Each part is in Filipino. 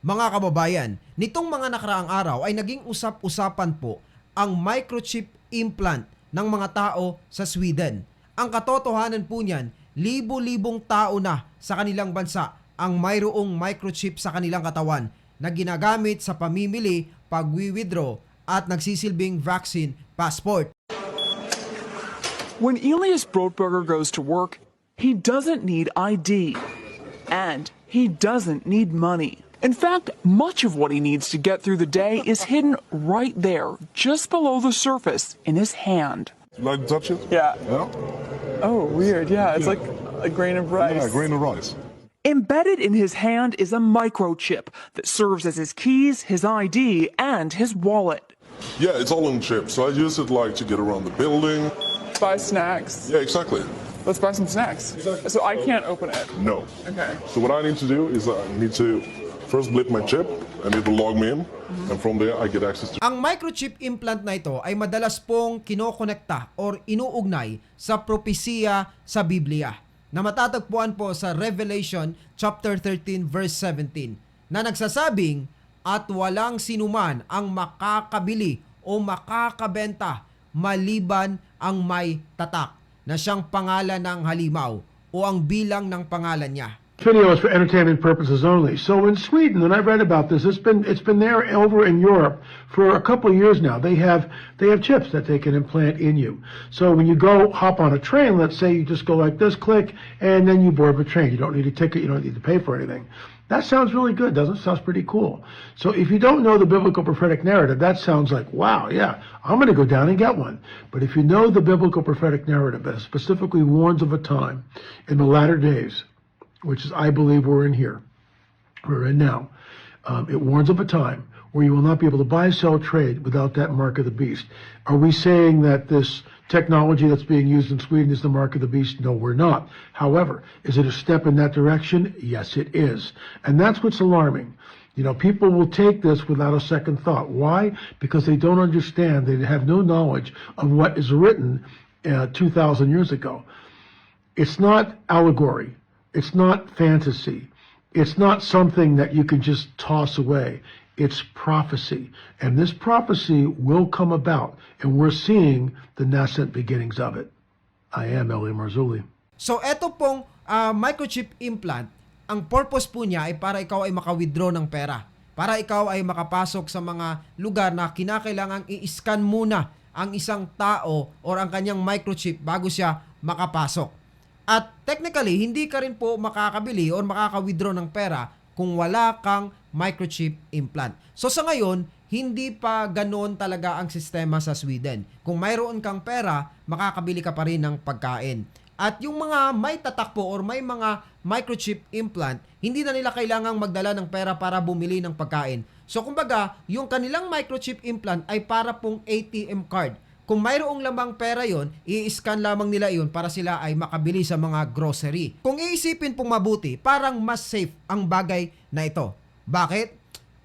Mga kababayan, nitong mga nakaraang araw ay naging usap-usapan po ang microchip implant ng mga tao sa Sweden. Ang katotohanan po niyan, libo-libong tao na sa kanilang bansa ang mayroong microchip sa kanilang katawan na ginagamit sa pamimili, pag-withdraw at nagsisilbing vaccine passport. When Elias Brotberger goes to work, he doesn't need ID. And he doesn't need money. In fact, much of what he needs to get through the day is hidden right there, just below the surface, in his hand. You like to touch it? Yeah. Yeah? Oh, weird. Yeah, it's like a grain of rice. Yeah, grain of rice. Embedded in his hand is a microchip that serves as his keys, his ID, and his wallet. Yeah, it's all in chip. So I use it like to get around the building. Buy snacks. Yeah, exactly. Let's buy some snacks. So I can't open it. No. Okay. So what I need to do is I need to first blip my chip and it will log me in. And from there I get access to Ang microchip implant na ito ay madalas pong kinokonekta or inuugnay sa propesiya sa Biblia na matatagpuan po sa Revelation chapter 13 verse 17 na nagsasabing at walang sinuman ang makakabili o makakabenta maliban ang may tatak na siyang pangalan ng halimaw o ang bilang ng pangalan niya. Video is for entertainment purposes only. So in Sweden, and I've read about this, it's been it's been there over in Europe for a couple of years now. They have they have chips that they can implant in you. So when you go hop on a train, let's say you just go like this, click, and then you board the train. You don't need a ticket. You don't need to pay for anything. That sounds really good, doesn't it? Sounds pretty cool. So if you don't know the biblical prophetic narrative, that sounds like, wow, yeah, I'm going to go down and get one. But if you know the biblical prophetic narrative that specifically warns of a time in the latter days which is I believe we're in here, we're in now. Um, it warns of a time where you will not be able to buy, sell, trade without that mark of the beast. Are we saying that this technology that's being used in Sweden is the mark of the beast? No, we're not. However, is it a step in that direction? Yes, it is. And that's what's alarming. You know, people will take this without a second thought. Why? Because they don't understand. They have no knowledge of what is written uh, 2,000 years ago. It's not allegory. It's not fantasy. It's not something that you can just toss away. It's prophecy. And this prophecy will come about. And we're seeing the nascent beginnings of it. I am Eli Marzulli. So eto pong ah, microchip implant, ang purpose po niya ay para ikaw ay maka-withdraw ng pera. Para ikaw ay makapasok sa mga lugar na kinakailangang i-scan muna ang isang tao or ang kanyang microchip bago siya makapasok. At technically, hindi ka rin po makakabili or makaka-withdraw ng pera kung wala kang microchip implant. So sa ngayon, hindi pa ganoon talaga ang sistema sa Sweden. Kung mayroon kang pera, makakabili ka pa rin ng pagkain. At yung mga may tatakpo or may mga microchip implant, hindi na nila kailangang magdala ng pera para bumili ng pagkain. So kumbaga, yung kanilang microchip implant ay para pong ATM card. Kung mayroong lamang pera yon, i-scan lamang nila yon para sila ay makabili sa mga grocery. Kung iisipin pong mabuti, parang mas safe ang bagay na ito. Bakit?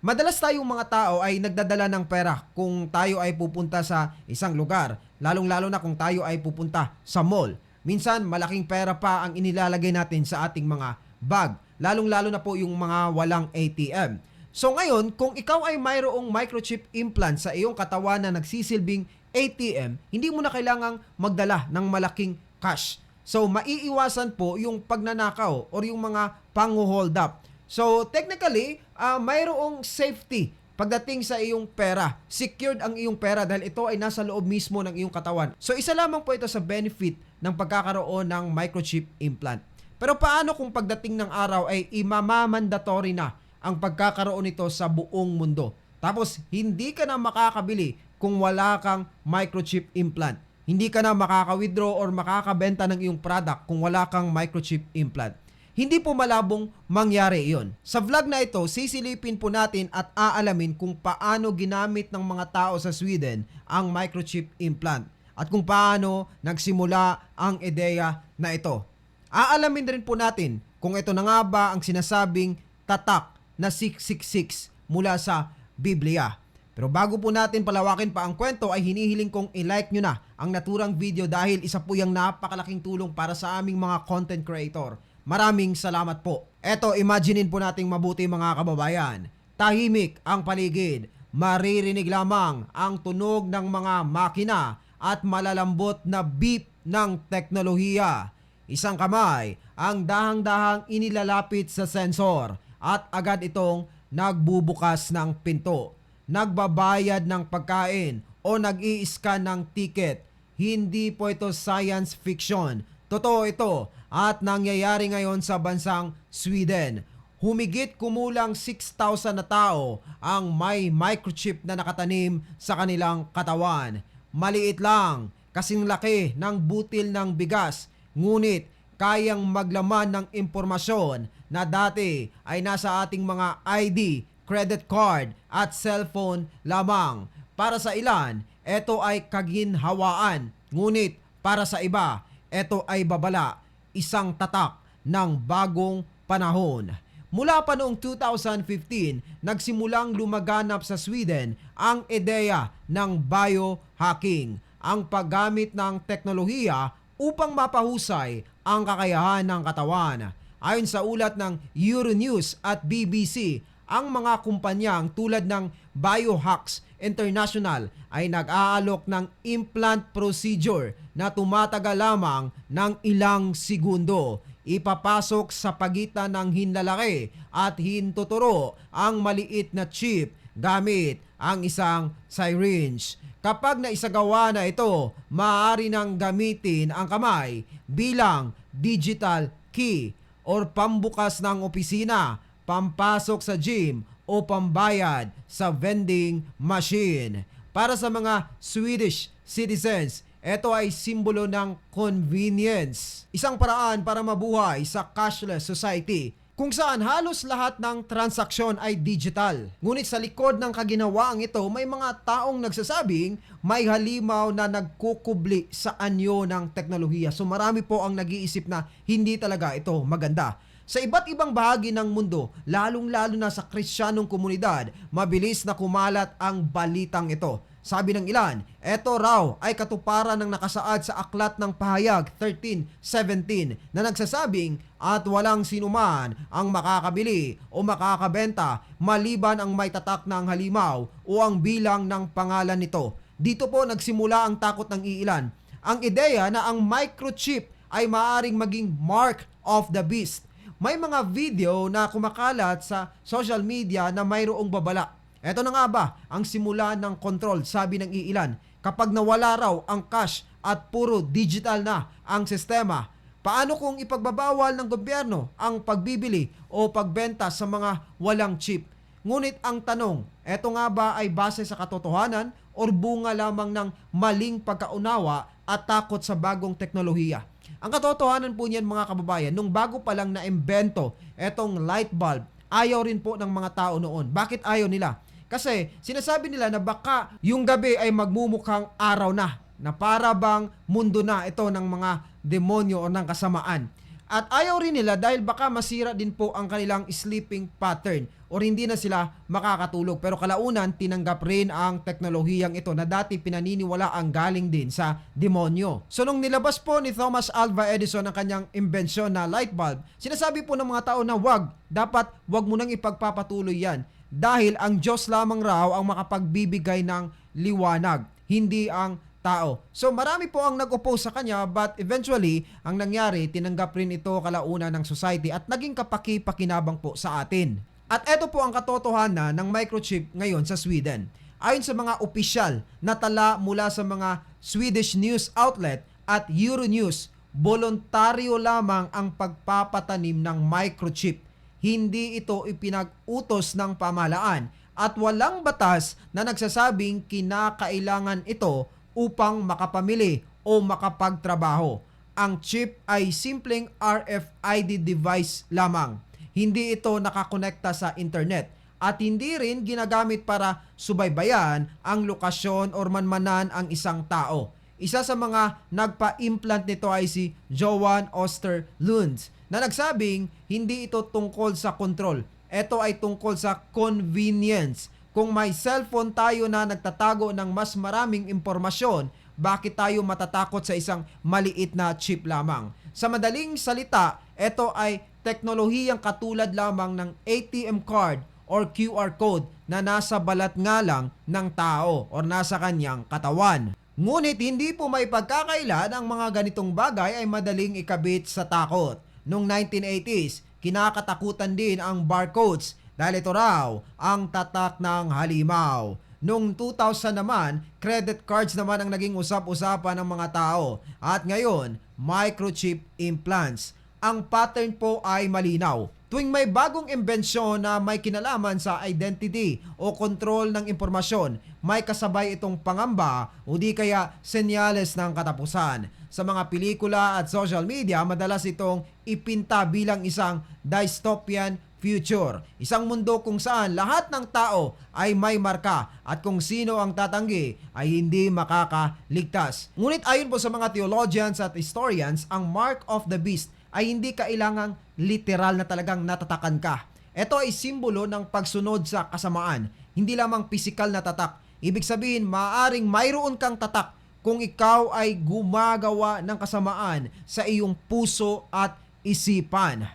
Madalas tayong mga tao ay nagdadala ng pera kung tayo ay pupunta sa isang lugar, lalong-lalo na kung tayo ay pupunta sa mall. Minsan, malaking pera pa ang inilalagay natin sa ating mga bag, lalong-lalo na po yung mga walang ATM. So ngayon, kung ikaw ay mayroong microchip implant sa iyong katawan na nagsisilbing ATM, hindi mo na kailangang magdala ng malaking cash. So maiiwasan po yung pagnanakaw or yung mga pang-hold up. So technically, ah, mayroong safety pagdating sa iyong pera. Secured ang iyong pera dahil ito ay nasa loob mismo ng iyong katawan. So isa lamang po ito sa benefit ng pagkakaroon ng microchip implant. Pero paano kung pagdating ng araw ay imamamandatory na ang pagkakaroon nito sa buong mundo? Tapos hindi ka na makakabili kung wala kang microchip implant. Hindi ka na makaka-withdraw or makakabenta ng iyong product kung wala kang microchip implant. Hindi po malabong mangyari iyon. Sa vlog na ito, sisilipin po natin at aalamin kung paano ginamit ng mga tao sa Sweden ang microchip implant at kung paano nagsimula ang ideya na ito. Aalamin rin po natin kung ito na nga ba ang sinasabing tatak na 666 mula sa Biblia. Pero bago po natin palawakin pa ang kwento ay hinihiling kong i-like nyo na ang naturang video dahil isa po yung napakalaking tulong para sa aming mga content creator. Maraming salamat po. Eto, imaginein po nating mabuti mga kababayan. tahimik ang paligid. Maririnig lamang ang tunog ng mga makina at malalambot na beep ng teknolohiya. Isang kamay ang dahang-dahang inilalapit sa sensor at agad itong nagbubukas ng pinto. Nagbabayad ng pagkain o nag scan ng ticket. Hindi po ito science fiction. Totoo ito at nangyayari ngayon sa bansang Sweden. Humigit kumulang 6,000 na tao ang may microchip na nakatanim sa kanilang katawan. Maliit lang, kasing laki ng butil ng bigas, ngunit kayang maglaman ng impormasyon na dati ay nasa ating mga ID, credit card at cellphone lamang. Para sa ilan, ito ay kaginhawaan, ngunit para sa iba, ito ay babala, isang tatak ng bagong panahon. Mula pa noong 2015, nagsimulang lumaganap sa Sweden ang ideya ng biohacking, ang paggamit ng teknolohiya upang mapahusay ang kakayahan ng katawan. Ayon sa ulat ng Euronews at BBC, ang mga kumpanyang tulad ng Biohacks International ay nag-aalok ng implant procedure na tumatagal lamang ng ilang segundo. Ipapasok sa pagitan ng hinlalaki at hintuturo ang maliit na chip gamit ang isang syringe. Kapag naisagawa na ito, maaari nang gamitin ang kamay bilang digital key or pambukas ng opisina, pampasok sa gym o pambayad sa vending machine. Para sa mga Swedish citizens, ito ay simbolo ng convenience. Isang paraan para mabuhay sa cashless society kung saan halos lahat ng transaksyon ay digital. Ngunit sa likod ng kaginawaang ito, may mga taong nagsasabing may halimaw na nagkukubli sa anyo ng teknolohiya. So marami po ang nag-iisip na hindi talaga ito maganda. Sa iba't ibang bahagi ng mundo, lalong-lalo na sa kristyanong komunidad, mabilis na kumalat ang balitang ito. Sabi ng ilan, eto raw ay katuparan ng nakasaad sa aklat ng pahayag 13.17 na nagsasabing at walang sinuman ang makakabili o makakabenta maliban ang may tatak ng halimaw o ang bilang ng pangalan nito. Dito po nagsimula ang takot ng iilan. Ang ideya na ang microchip ay maaring maging mark of the beast. May mga video na kumakalat sa social media na mayroong babala Eto na nga ba ang simula ng control sabi ng iilan kapag nawala raw ang cash at puro digital na ang sistema. Paano kung ipagbabawal ng gobyerno ang pagbibili o pagbenta sa mga walang chip? Ngunit ang tanong, eto nga ba ay base sa katotohanan o bunga lamang ng maling pagkaunawa at takot sa bagong teknolohiya? Ang katotohanan po niyan mga kababayan, nung bago pa lang na-imbento etong light bulb, ayaw rin po ng mga tao noon. Bakit ayaw nila? Kasi sinasabi nila na baka yung gabi ay magmumukhang araw na, na para bang mundo na ito ng mga demonyo o ng kasamaan. At ayaw rin nila dahil baka masira din po ang kanilang sleeping pattern or hindi na sila makakatulog. Pero kalaunan, tinanggap rin ang teknolohiyang ito na dati pinaniniwala ang galing din sa demonyo. So nung nilabas po ni Thomas Alva Edison ang kanyang imbensyon na light bulb, sinasabi po ng mga tao na wag, dapat wag mo nang ipagpapatuloy yan dahil ang Diyos lamang raw ang makapagbibigay ng liwanag, hindi ang tao. So marami po ang nag-oppose sa kanya but eventually, ang nangyari, tinanggap rin ito kalauna ng society at naging kapaki-pakinabang po sa atin. At ito po ang katotohanan ng microchip ngayon sa Sweden. Ayon sa mga opisyal na tala mula sa mga Swedish news outlet at Euronews, voluntaryo lamang ang pagpapatanim ng microchip hindi ito ipinag-utos ng pamahalaan at walang batas na nagsasabing kinakailangan ito upang makapamili o makapagtrabaho. Ang chip ay simpleng RFID device lamang. Hindi ito nakakonekta sa internet at hindi rin ginagamit para subaybayan ang lokasyon or manmanan ang isang tao. Isa sa mga nagpa-implant nito ay si Johan Oster Lund na nagsabing hindi ito tungkol sa control. Ito ay tungkol sa convenience. Kung may cellphone tayo na nagtatago ng mas maraming impormasyon, bakit tayo matatakot sa isang maliit na chip lamang? Sa madaling salita, ito ay teknolohiyang katulad lamang ng ATM card or QR code na nasa balat nga lang ng tao or nasa kanyang katawan. Ngunit hindi po may pagkakailan ang mga ganitong bagay ay madaling ikabit sa takot. Noong 1980s, kinakatakutan din ang barcodes dahil ito raw ang tatak ng halimaw. Noong 2000 naman, credit cards naman ang naging usap-usapan ng mga tao. At ngayon, microchip implants. Ang pattern po ay malinaw. Tuwing may bagong imbensyon na may kinalaman sa identity o control ng impormasyon, may kasabay itong pangamba o di kaya senyales ng katapusan. Sa mga pelikula at social media, madalas itong ipinta bilang isang dystopian future. Isang mundo kung saan lahat ng tao ay may marka at kung sino ang tatanggi ay hindi makakaligtas. Ngunit ayon po sa mga theologians at historians, ang mark of the beast ay hindi kailangang literal na talagang natatakan ka. Ito ay simbolo ng pagsunod sa kasamaan, hindi lamang pisikal na tatak. Ibig sabihin, maaring mayroon kang tatak kung ikaw ay gumagawa ng kasamaan sa iyong puso at isipan.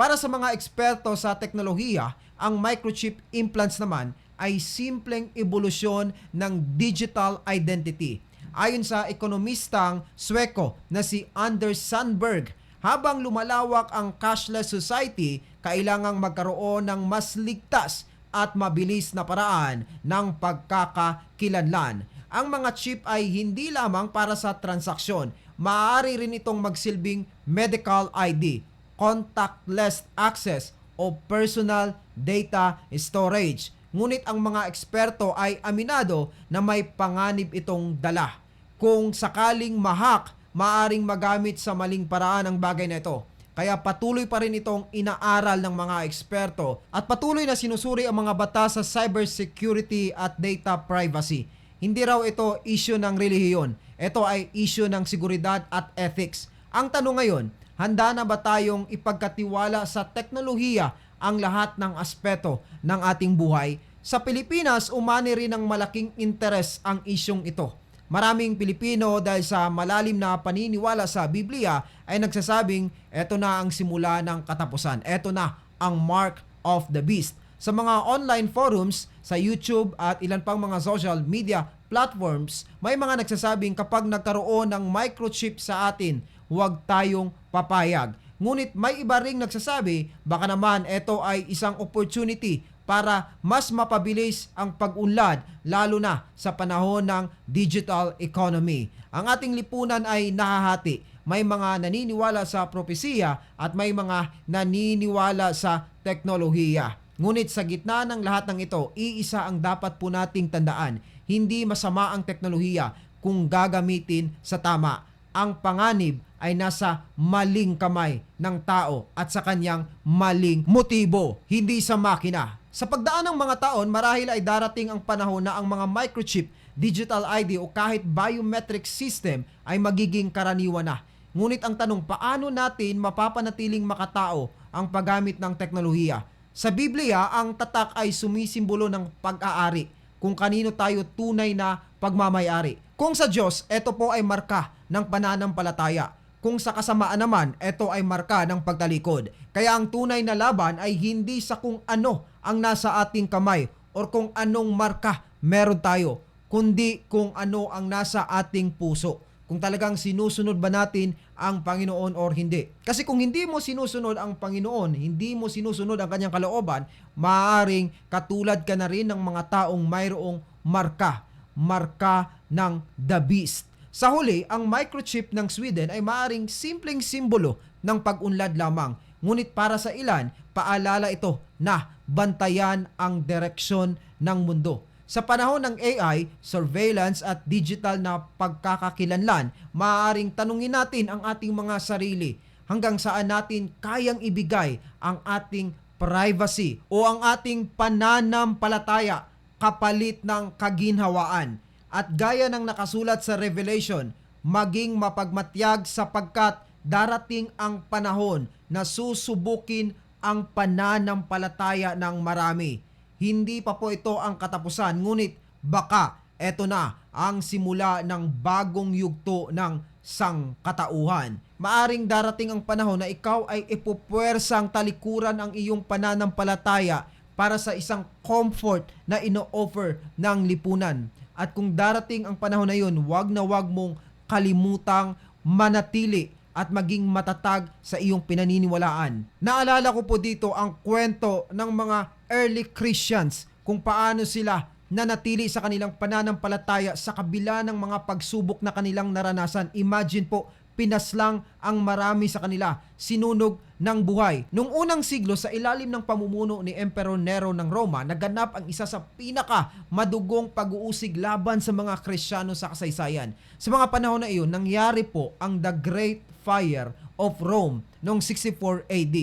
Para sa mga eksperto sa teknolohiya, ang microchip implants naman ay simpleng ebolusyon ng digital identity. Ayon sa ekonomistang Sweko na si Anders Sandberg, habang lumalawak ang cashless society, kailangang magkaroon ng mas ligtas at mabilis na paraan ng pagkakakilanlan. Ang mga chip ay hindi lamang para sa transaksyon, maaari rin itong magsilbing medical ID, contactless access o personal data storage. Ngunit ang mga eksperto ay aminado na may panganib itong dala. Kung sakaling mahak, maaring magamit sa maling paraan ang bagay na ito. Kaya patuloy pa rin itong inaaral ng mga eksperto at patuloy na sinusuri ang mga batas sa cybersecurity at data privacy. Hindi raw ito issue ng relihiyon. Ito ay issue ng seguridad at ethics. Ang tanong ngayon, handa na ba tayong ipagkatiwala sa teknolohiya ang lahat ng aspeto ng ating buhay? Sa Pilipinas, umani rin ng malaking interes ang isyong ito. Maraming Pilipino dahil sa malalim na paniniwala sa Biblia ay nagsasabing eto na ang simula ng katapusan. Eto na ang mark of the beast. Sa mga online forums, sa YouTube at ilan pang mga social media platforms, may mga nagsasabing kapag nagkaroon ng microchip sa atin, huwag tayong papayag. Ngunit may iba ring nagsasabi, baka naman ito ay isang opportunity para mas mapabilis ang pag-unlad lalo na sa panahon ng digital economy. Ang ating lipunan ay nahahati. May mga naniniwala sa propesiya at may mga naniniwala sa teknolohiya. Ngunit sa gitna ng lahat ng ito, iisa ang dapat po nating tandaan. Hindi masama ang teknolohiya kung gagamitin sa tama. Ang panganib ay nasa maling kamay ng tao at sa kanyang maling motibo, hindi sa makina. Sa pagdaan ng mga taon, marahil ay darating ang panahon na ang mga microchip, digital ID o kahit biometric system ay magiging karaniwan na. Ngunit ang tanong, paano natin mapapanatiling makatao ang paggamit ng teknolohiya? Sa Biblia, ang tatak ay sumisimbolo ng pag-aari kung kanino tayo tunay na pagmamayari. Kung sa Diyos, ito po ay marka ng pananampalataya. Kung sa kasamaan naman, ito ay marka ng pagtalikod. Kaya ang tunay na laban ay hindi sa kung ano ang nasa ating kamay or kung anong marka meron tayo, kundi kung ano ang nasa ating puso. Kung talagang sinusunod ba natin ang Panginoon or hindi. Kasi kung hindi mo sinusunod ang Panginoon, hindi mo sinusunod ang kanyang kalooban, maaaring katulad ka na rin ng mga taong mayroong marka, marka ng the beast. Sa huli, ang microchip ng Sweden ay maaring simpleng simbolo ng pag-unlad lamang. Ngunit para sa ilan, paalala ito na bantayan ang direksyon ng mundo. Sa panahon ng AI, surveillance at digital na pagkakakilanlan, maaaring tanungin natin ang ating mga sarili hanggang saan natin kayang ibigay ang ating privacy o ang ating pananampalataya kapalit ng kaginhawaan. At gaya ng nakasulat sa Revelation, maging mapagmatyag sapagkat darating ang panahon na susubukin ang pananampalataya ng marami. Hindi pa po ito ang katapusan, ngunit baka eto na ang simula ng bagong yugto ng sangkatauhan. Maaring darating ang panahon na ikaw ay ipupwersang talikuran ang iyong pananampalataya para sa isang comfort na ino-offer ng lipunan. At kung darating ang panahon na yun, wag na wag mong kalimutang manatili at maging matatag sa iyong pinaniniwalaan. Naalala ko po dito ang kwento ng mga early Christians kung paano sila nanatili sa kanilang pananampalataya sa kabila ng mga pagsubok na kanilang naranasan. Imagine po, pinaslang ang marami sa kanila, sinunog ng buhay. Nung unang siglo sa ilalim ng pamumuno ni Emperor Nero ng Roma, naganap ang isa sa pinaka madugong pag-uusig laban sa mga Kristiyano sa kasaysayan. Sa mga panahon na iyon, nangyari po ang The Great Fire of Rome noong 64 AD.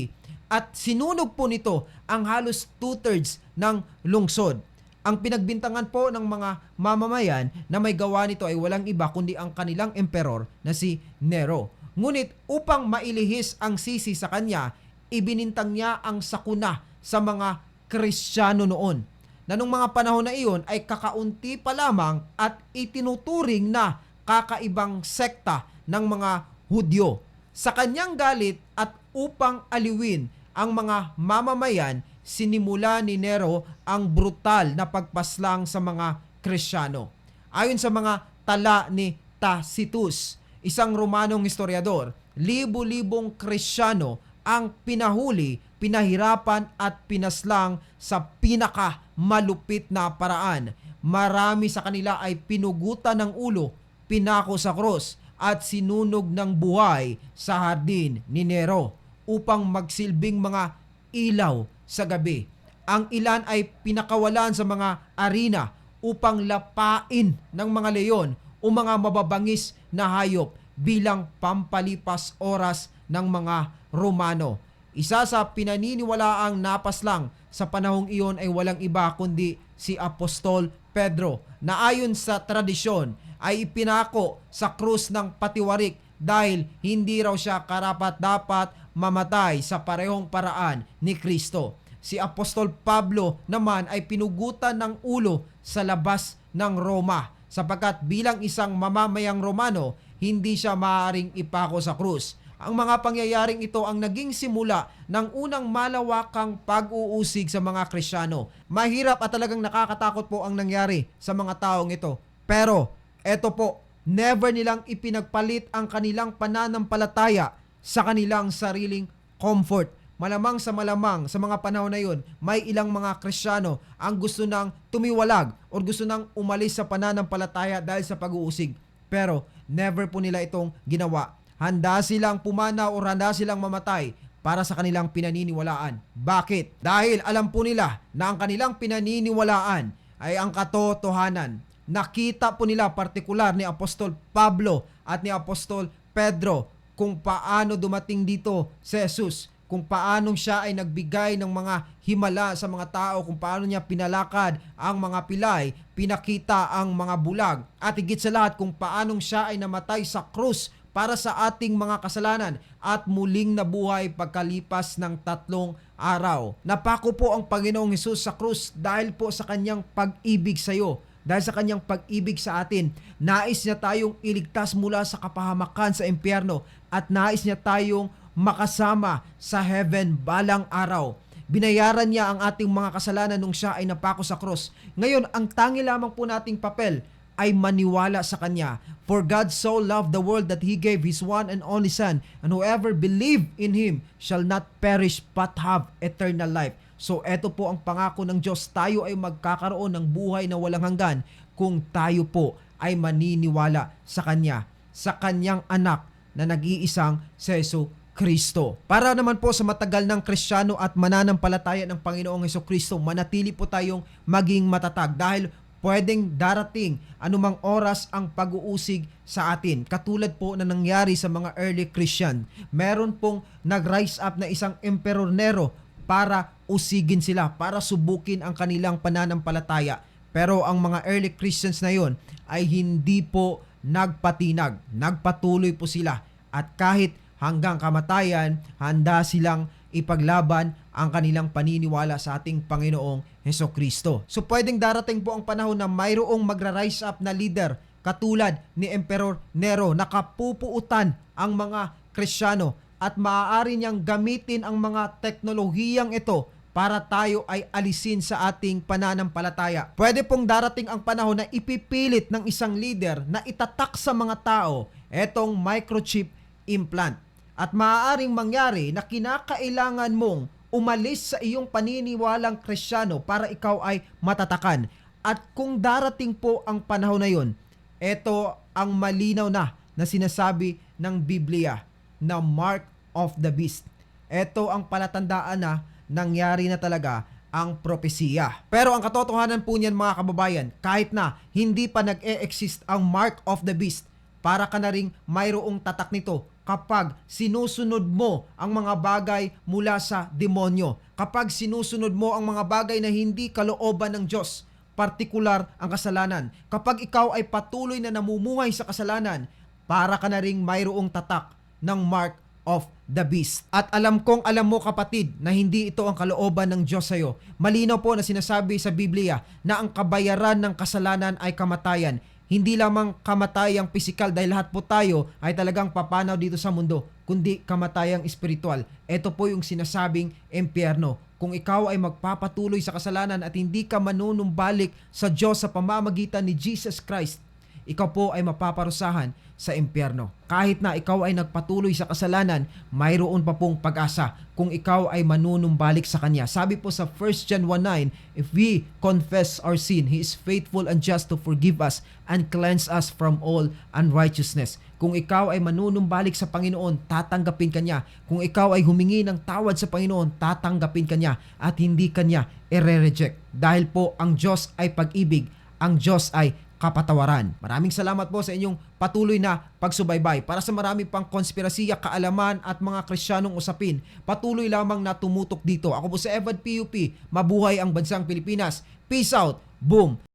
At sinunog po nito ang halos two-thirds ng lungsod. Ang pinagbintangan po ng mga mamamayan na may gawa nito ay walang iba kundi ang kanilang emperor na si Nero. Ngunit upang mailihis ang sisi sa kanya, ibinintang niya ang sakuna sa mga Kristiyano noon. Na nung mga panahon na iyon ay kakaunti pa lamang at itinuturing na kakaibang sekta ng mga Hudyo. Sa kanyang galit at upang aliwin ang mga mamamayan, sinimula ni Nero ang brutal na pagpaslang sa mga Kristiyano. Ayon sa mga tala ni Tacitus, isang Romanong historiador, libo-libong Kristiyano ang pinahuli, pinahirapan at pinaslang sa pinaka malupit na paraan. Marami sa kanila ay pinugutan ng ulo, pinako sa krus at sinunog ng buhay sa hardin ni Nero upang magsilbing mga ilaw sa gabi. Ang ilan ay pinakawalan sa mga arena upang lapain ng mga leyon o mga mababangis na hayop bilang pampalipas oras ng mga Romano. Isa sa pinaniniwalaang napaslang sa panahong iyon ay walang iba kundi si Apostol Pedro na ayon sa tradisyon ay ipinako sa krus ng patiwarik dahil hindi raw siya karapat dapat mamatay sa parehong paraan ni Kristo. Si Apostol Pablo naman ay pinugutan ng ulo sa labas ng Roma sapagkat bilang isang mamamayang Romano, hindi siya maaaring ipako sa krus. Ang mga pangyayaring ito ang naging simula ng unang malawakang pag-uusig sa mga Krisyano. Mahirap at talagang nakakatakot po ang nangyari sa mga taong ito. Pero, eto po, never nilang ipinagpalit ang kanilang pananampalataya sa kanilang sariling comfort. Malamang sa malamang sa mga panahon na yun, may ilang mga Kristiyano ang gusto nang tumiwalag o gusto nang umalis sa pananampalataya dahil sa pag-uusig. Pero never po nila itong ginawa. Handa silang pumana o handa silang mamatay para sa kanilang pinaniniwalaan. Bakit? Dahil alam po nila na ang kanilang pinaniniwalaan ay ang katotohanan. Nakita po nila partikular ni Apostol Pablo at ni Apostol Pedro kung paano dumating dito si Jesus, kung paano siya ay nagbigay ng mga himala sa mga tao, kung paano niya pinalakad ang mga pilay, pinakita ang mga bulag, at higit sa lahat kung paano siya ay namatay sa krus para sa ating mga kasalanan at muling nabuhay pagkalipas ng tatlong araw. Napako po ang Panginoong Hesus sa krus dahil po sa kanyang pag-ibig sa iyo. Dahil sa kanyang pag-ibig sa atin, nais niya tayong iligtas mula sa kapahamakan sa impyerno at nais niya tayong makasama sa heaven balang araw. Binayaran niya ang ating mga kasalanan nung siya ay napako sa cross. Ngayon, ang tangi lamang po nating papel ay maniwala sa Kanya. For God so loved the world that He gave His one and only Son, and whoever believe in Him shall not perish but have eternal life. So eto po ang pangako ng Diyos, tayo ay magkakaroon ng buhay na walang hanggan kung tayo po ay maniniwala sa Kanya, sa Kanyang anak na nag-iisang Seso Kristo. Para naman po sa matagal ng Kristiyano at mananampalataya ng Panginoong Heso Kristo, manatili po tayong maging matatag dahil pwedeng darating anumang oras ang pag-uusig sa atin. Katulad po na nangyari sa mga early Christian. Meron pong nag-rise up na isang Emperor Nero para usigin sila, para subukin ang kanilang pananampalataya. Pero ang mga early Christians na yon ay hindi po nagpatinag. Nagpatuloy po sila. At kahit hanggang kamatayan, handa silang ipaglaban ang kanilang paniniwala sa ating Panginoong Heso Kristo. So pwedeng darating po ang panahon na mayroong magra-rise up na leader katulad ni Emperor Nero na kapupuutan ang mga Kristiyano at maaari niyang gamitin ang mga teknolohiyang ito para tayo ay alisin sa ating pananampalataya. Pwede pong darating ang panahon na ipipilit ng isang leader na itatak sa mga tao etong microchip implant. At maaaring mangyari na kinakailangan mong umalis sa iyong paniniwalang krisyano para ikaw ay matatakan. At kung darating po ang panahon na yon, ito ang malinaw na na sinasabi ng Biblia na mark of the beast. Ito ang palatandaan na nangyari na talaga ang propesiya. Pero ang katotohanan po niyan mga kababayan, kahit na hindi pa nag-e-exist ang mark of the beast, para ka na ring mayroong tatak nito kapag sinusunod mo ang mga bagay mula sa demonyo. Kapag sinusunod mo ang mga bagay na hindi kalooban ng Diyos, partikular ang kasalanan. Kapag ikaw ay patuloy na namumuhay sa kasalanan, para ka na ring mayroong tatak ng mark of the beast. At alam kong alam mo kapatid na hindi ito ang kalooban ng Diyos sa'yo. Malinaw po na sinasabi sa Biblia na ang kabayaran ng kasalanan ay kamatayan. Hindi lamang kamatayang pisikal dahil lahat po tayo ay talagang papanaw dito sa mundo, kundi kamatayang espiritual. Ito po yung sinasabing impyerno. Kung ikaw ay magpapatuloy sa kasalanan at hindi ka manunumbalik sa Diyos sa pamamagitan ni Jesus Christ, ikaw po ay mapaparusahan sa impyerno. Kahit na ikaw ay nagpatuloy sa kasalanan, mayroon pa pong pag-asa kung ikaw ay manunumbalik sa Kanya. Sabi po sa 1 John 1.9, If we confess our sin, He is faithful and just to forgive us and cleanse us from all unrighteousness. Kung ikaw ay manunumbalik sa Panginoon, tatanggapin Kanya. Kung ikaw ay humingi ng tawad sa Panginoon, tatanggapin Kanya at hindi Kanya i-reject. Dahil po ang Diyos ay pag-ibig, ang Diyos ay kapatawaran. Maraming salamat po sa inyong patuloy na pagsubaybay. Para sa marami pang konspirasiya, kaalaman at mga krisyanong usapin, patuloy lamang na tumutok dito. Ako po sa Evad PUP, mabuhay ang bansang Pilipinas. Peace out, boom!